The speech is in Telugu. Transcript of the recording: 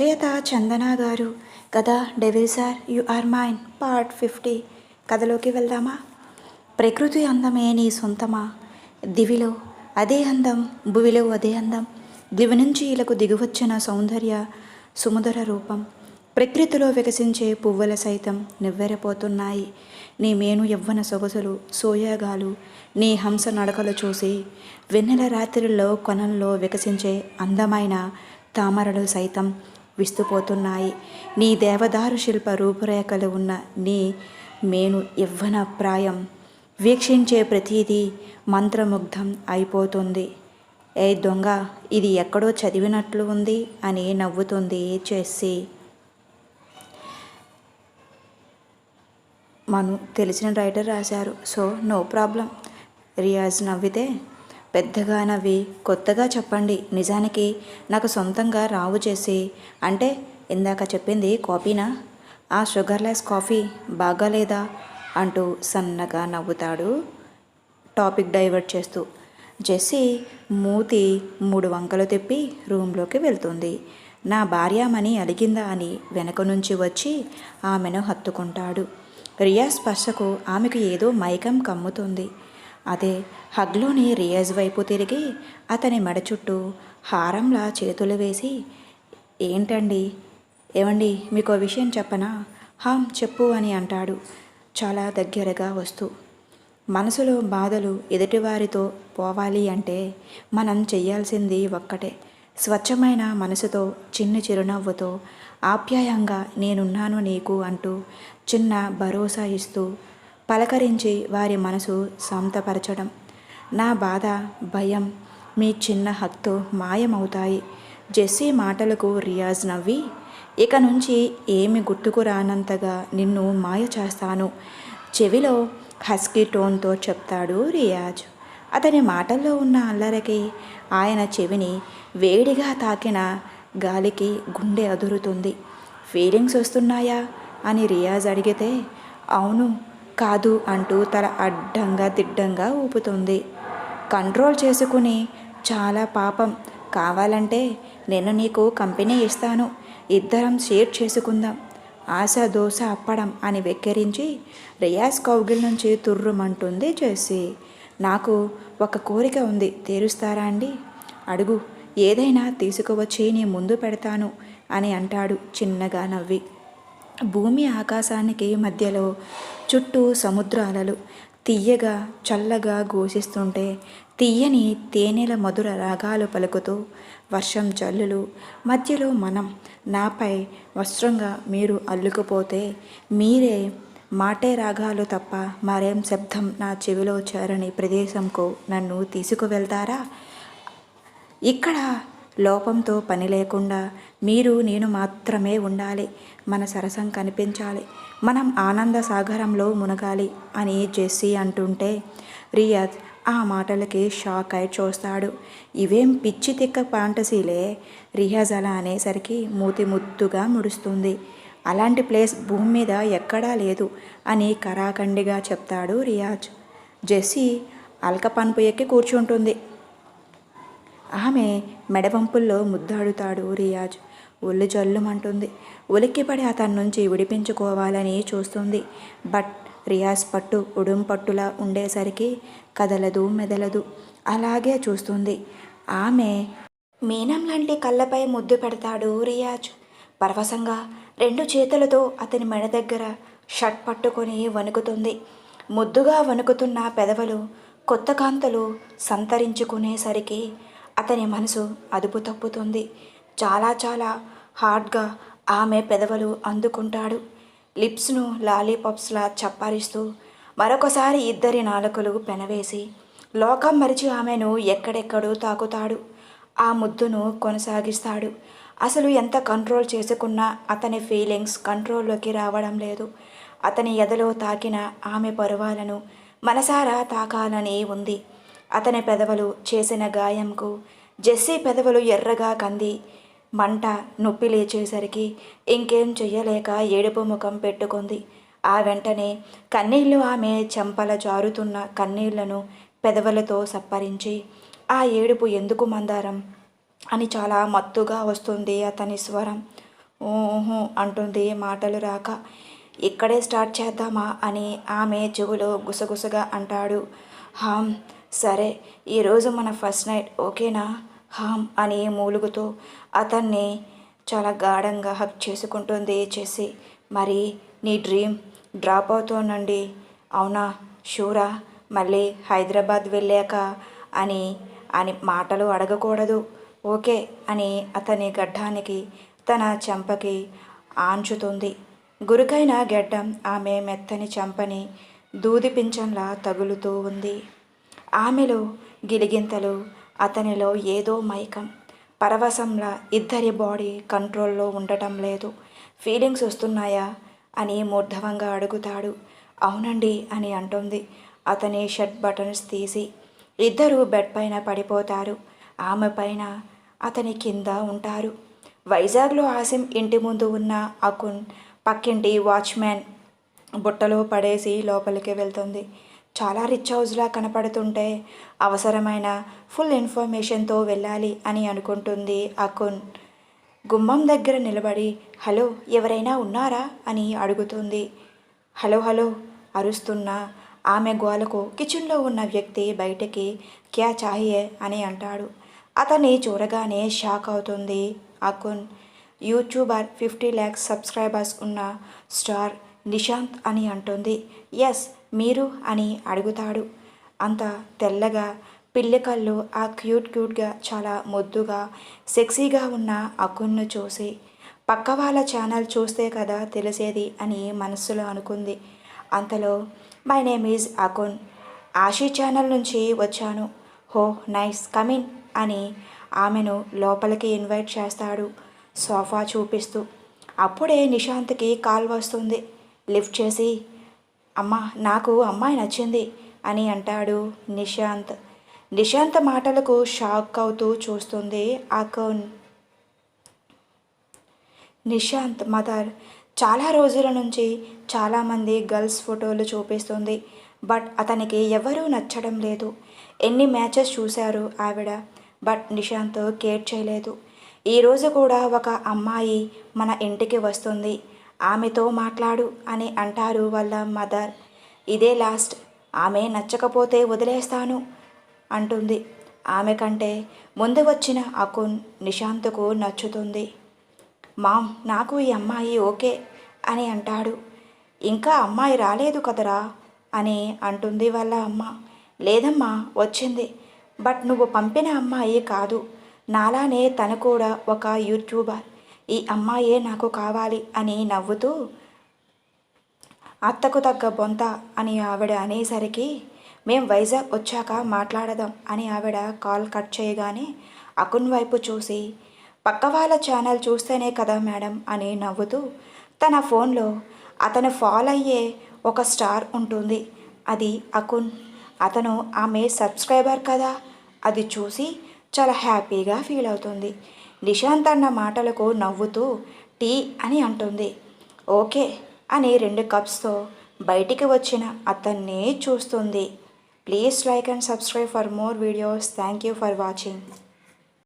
రచయిత చందన గారు. కథ devil sir you are mine part fifty కథలోకి వెళ్దామా? ప్రకృతి అందమే నీ సొంతమా? దివిలో అదే అందం భువిలో అదే అందం. దివి నుంచి ఇలకు దిగువచ్చిన సౌందర్య సుముదర రూపం. ప్రకృతిలో వికసించే పువ్వుల సైతం నివ్వెరపోతున్నాయి. నీ మేను యవ్వన సొగసులు సోయాగాలు నీ హంస నడకలు చూసి వెన్నెల రాత్రుల్లో కొనల్లో వికసించే అందమైన తామరలు సైతం విస్తుపోతున్నాయి. నీ దేవదారు శిల్ప రూపురేఖలు ఉన్న నీ మేను యవ్వన ప్రాయం. వీక్షించే ప్రతిదీ మంత్రముగ్ధం అయిపోతుంది. ఏ దొంగ ఇది ఎక్కడో చదివినట్లు ఉంది అని నవ్వుతుంది చేసి. మను తెలిసిన రైటర్ రాశారు. So no problem. రియాజ్ నవ్వితే పెద్దగా నవ్వి కొత్తగా చెప్పండి నిజానికి నాకు సొంతంగా రావు చేసి అంటే ఇందాక చెప్పింది కాపీనా ఆ షుగర్లెస్ కాఫీ బాగాలేదా? అంటూ సన్నగా నవ్వుతాడు టాపిక్ డైవర్ట్ చేస్తూ. జెస్సీ మూతి మూడు వంకలు తిప్పి రూమ్లోకి వెళ్తుంది. నా భార్యామణి అలిగిందా అని వెనక నుంచి వచ్చి ఆమెను హత్తుకుంటాడు. రియా స్పర్శకు ఆమెకు ఏదో మైకం కమ్ముతుంది. అదే హగ్లోని రియాజ్ వైపు తిరిగి అతని మెడ చుట్టూ హారంలా చేతులు వేసి ఏంటండి? ఏమండి మీకు విషయం చెప్పనా? హాం చెప్పు అని అంటాడు చాలా దగ్గరగా వస్తూ. మనసులో బాధలు ఎదుటివారితో పోవాలి అంటే మనం చెయ్యాల్సింది ఒక్కటే. స్వచ్ఛమైన మనసుతో చిన్న చిరునవ్వుతో ఆప్యాయంగా నేనున్నాను నీకు అంటూ చిన్న భరోసా ఇస్తూ పలకరించి వారి మనసు శాంతపరచడం. నా బాధ భయం మీ చిన్న హత్తు మాయమవుతాయి. జెస్సీ మాటలకు రియాజ్ నవ్వి ఇక నుంచి ఏమి గుర్తుకు రానంతగా నిన్ను మాయ చేస్తాను. చెవిలో హస్కీ టోన్తో చెప్తాడు రియాజ్. అతని మాటల్లో ఉన్న అల్లరికి ఆయన చెవిని వేడిగా తాకిన గాలికి గుండె అదురుతుంది. ఫీలింగ్స్ వస్తున్నాయా? అని రియాజ్ అడిగితే అవును కాదు అంటూ తల అడ్డంగా దిడ్డంగా ఊపుతుంది. కంట్రోల్ చేసుకుని చాలా పాపం. కావాలంటే నేను నీకు కంపెనీ ఇస్తాను. ఇద్దరం షేర్ చేసుకుందాం. ఆశ దోశ అప్పడం అని వెక్కిరించి రియాజ్ కౌగిల్ నుంచి తుర్రుమంటుంది చేసి నాకు ఒక కోరిక ఉంది. తీరుస్తారా అండి? అడుగు. ఏదైనా తీసుకువచ్చి నీ ముందు పెడతాను అని అంటాడు చిన్నగా నవ్వి. భూమి ఆకాశానికి మధ్యలో చుట్టూ సముద్ర అలలు తీయగా చల్లగా ఘోషిస్తుంటే తీయని తేనెల మధుర రాగాలు పలుకుతూ వర్షం జల్లులు మధ్యలో మనం నాపై వస్త్రంగా మీరు అల్లుకుపోతే మీరే మాటే రాగాలు తప్ప మరేం శబ్దం నా చెవిలో చేరని ప్రదేశంకు నన్ను తీసుకువెళ్తారా? ఇక్కడ లోపంతో పని లేకుండా మీరు నేను మాత్రమే ఉండాలి. మన సరసం కనిపించాలి. మనం ఆనంద సాగరంలో మునగాలి అని జెస్సీ అంటుంటే రియాజ్ ఆ మాటలకి షాక్ అయి చూస్తాడు. ఇవేం పిచ్చి తిక్క ఫాంటసీలే? రియాజ్ అలా అనేసరికి మూతి ముద్దుగా ముడుస్తుంది. అలాంటి ప్లేస్ భూమి మీద ఎక్కడా లేదు అని కరాఖండిగా చెప్తాడు రియాజ్. జెస్సీ అల్కపన్పు ఎక్కి కూర్చుంటుంది. ఆమె మెడవంపుల్లో ముద్దాడుతాడు రియాజ్. ఒళ్ళు జల్లుమంటుంది. ఉలిక్కిపడి అతని నుంచి విడిపించుకోవాలని చూస్తుంది. బట్ రియాజ్ పట్టు ఉడుం పట్టులా ఉండేసరికి కదలదు మెదలదు. అలాగే చూస్తుంది. ఆమె మీనం లాంటి కళ్ళపై ముద్దు పెడతాడు రియాజ్. పరవశంగా రెండు చేతులతో అతని మెడ దగ్గర షర్ట్ పట్టుకొని వణుకుతుంది. ముద్దుగా వణుకుతున్న పెదవులు కొత్త కాంతలు సంతరించుకునేసరికి అతని మనసు అదుపు తప్పుతుంది. చాలా చాలా హార్డ్గా ఆమె పెదవులు అందుకుంటాడు. లిప్స్ను లాలీపాప్స్లా చప్పరిస్తూ మరొకసారి ఇద్దరి నాలుకలు పెనవేసి లోకం మరిచి ఆమెను ఎక్కడెక్కడో తాకుతాడు. ఆ ముద్దును కొనసాగిస్తాడు. అసలు ఎంత కంట్రోల్ చేసుకున్నా అతని ఫీలింగ్స్ కంట్రోల్లోకి రావడం లేదు. అతని ఎదలో తాకిన ఆమె పరువాలను మనసారా తాకాలని ఉంది. అతని పెదవులు చేసిన గాయంకు జెస్సీ పెదవులు ఎర్రగా కంది మంట నొప్పి లేచేసరికి ఇంకేం చెయ్యలేక ఏడుపు ముఖం పెట్టుకుంది. ఆ వెంటనే కన్నీళ్ళు ఆమె చెంపల జారుతున్న కన్నీళ్ళను పెదవులతో సప్పరించి ఆ ఏడుపు ఎందుకు మందారం? అని చాలా మత్తుగా వస్తుంది అతని స్వరం. ఊహూ అంటుంది మాటలు రాక. ఇక్కడే స్టార్ట్ చేద్దామా అని ఆమె చెవులో గుసగుసగా అంటాడు. హామ్ సరే ఈరోజు మన ఫస్ట్ నైట్ ఓకేనా? హామ్ అని మూలుగుతూ అతన్ని చాలా గాఢంగా హక్ చేసుకుంటుంది చేసి. మరి నీ డ్రీమ్ డ్రాప్ అవుతోనండి అవునా షూరా? మళ్ళీ హైదరాబాద్ వెళ్ళాక అని అని మాటలు అడగకూడదు. ఓకే అని అతని గడ్డానికి తన చెంపకి ఆంచుతుంది. గురుకైన గెడ్డం ఆమె మెత్తని చెంపని దూది పింఛంలా తగులుతూ ఉంది. ఆమెలో గిలిగింతలు అతనిలో ఏదో మైకం. పరవశంలా ఇద్దరి బాడీ కంట్రోల్లో ఉండటం లేదు. ఫీలింగ్స్ వస్తున్నాయా? అని మూర్ధవంగా అడుగుతాడు. అవునండి అని అంటుంది. అతని షర్ట్ బటన్స్ తీసి. ఇద్దరు బెడ్ పైన పడిపోతారు. ఆమె పైన అతని కింద ఉంటారు. వైజాగ్లో ఆసిం ఇంటి ముందు ఉన్న అకున్ పక్కింటి వాచ్మ్యాన్ బుట్టలో పడేసి లోపలికి వెళ్తుంది. చాలా రిచ్ హౌస్లా కనపడుతుంటే అవసరమైన ఫుల్ ఇన్ఫర్మేషన్తో వెళ్ళాలి అని అనుకుంటుంది అకున్. గుమ్మం దగ్గర నిలబడి హలో ఎవరైనా ఉన్నారా? అని అడుగుతుంది. హలో హలో అరుస్తున్న ఆమె గోలకు కిచెన్లో ఉన్న వ్యక్తి బయటకి క్యా చాహియే? అని అంటాడు. అతన్ని చూడగానే షాక్ అవుతుంది Akun. YouTuber fifty lakhs subscribers ఉన్న స్టార్ నిశాంత్ అని అంటుంది. ఎస్ మీరు అని అడుగుతాడు. అంత తెల్లగా పిల్లి కళ్ళు ఆ క్యూట్ క్యూట్గా చాలా ముద్దుగా సెక్సీగా ఉన్న అకున్ను చూసి పక్క వాళ్ళ ఛానల్ చూస్తే కదా తెలిసేది అని మనస్సులో అనుకుంది. అంతలో my name is Akun. Ashi channel నుంచి వచ్చాను. హో నైస్ కమిన్ అని ఆమెను లోపలికి ఇన్వైట్ చేస్తాడు సోఫా చూపిస్తూ. అప్పుడే నిశాంత్కి కాల్ వస్తుంది. లిఫ్ట్ చేసి అమ్మా నాకు అమ్మాయి నచ్చింది అని అంటాడు నిశాంత్. నిశాంత్ మాటలకు షాక్ అవుతూ చూస్తుంది అకౌన్. నిశాంత్ మదర్ చాలా రోజుల నుంచి చాలామంది గర్ల్స్ ఫోటోలు చూపిస్తుంది బట్ అతనికి ఎవరూ నచ్చడం లేదు. ఎన్ని మ్యాచెస్ చూశారు ఆవిడ బట్ నిశాంత్ కేర్ చేయలేదు. ఈరోజు కూడా ఒక అమ్మాయి మన ఇంటికి వస్తుంది. ఆమెతో మాట్లాడు అని అంటారు వాళ్ళ మదర్. ఇదే లాస్ట్. ఆమె నచ్చకపోతే వదిలేస్తాను అంటుంది. ఆమె కంటే ముందు వచ్చిన అకున్ నిశాంత్కు నచ్చుతుంది. మామ్ నాకు ఈ అమ్మాయి ఓకే అని అంటాడు. ఇంకా అమ్మాయి రాలేదు కదరా అని అంటుంది వాళ్ళ అమ్మ. లేదమ్మా వచ్చింది. బట్ నువ్వు పంపిన అమ్మాయి కాదు. నాలానే తను కూడా ఒక యూట్యూబర్. ఈ అమ్మాయే నాకు కావాలి అని నవ్వుతూ అత్తకు తగ్గ బొంత అని ఆవిడ అనేసరికి మేం వైజాగ్ వచ్చాక మాట్లాడదాం అని ఆవిడ కాల్ కట్ చేయగానే అకున్ వైపు చూసి పక్క వాళ్ళ ఛానల్ చూస్తేనే కదా మేడం అని నవ్వుతూ తన ఫోన్లో అతను ఫాలో అయ్యే ఒక స్టార్ ఉంటుంది అది అకున్. అతను ఆమె సబ్స్క్రైబర్ కదా అది చూసి చాలా హ్యాపీగా ఫీల్ అవుతుంది. నిశాంత్ అన్న మాటలకు నవ్వుతూ టీ అని అంటుంది. ఓకే అని రెండు కప్స్తో బయటికి వచ్చిన అతన్నే చూస్తుంది. Please like and subscribe for more videos. Thank you for watching.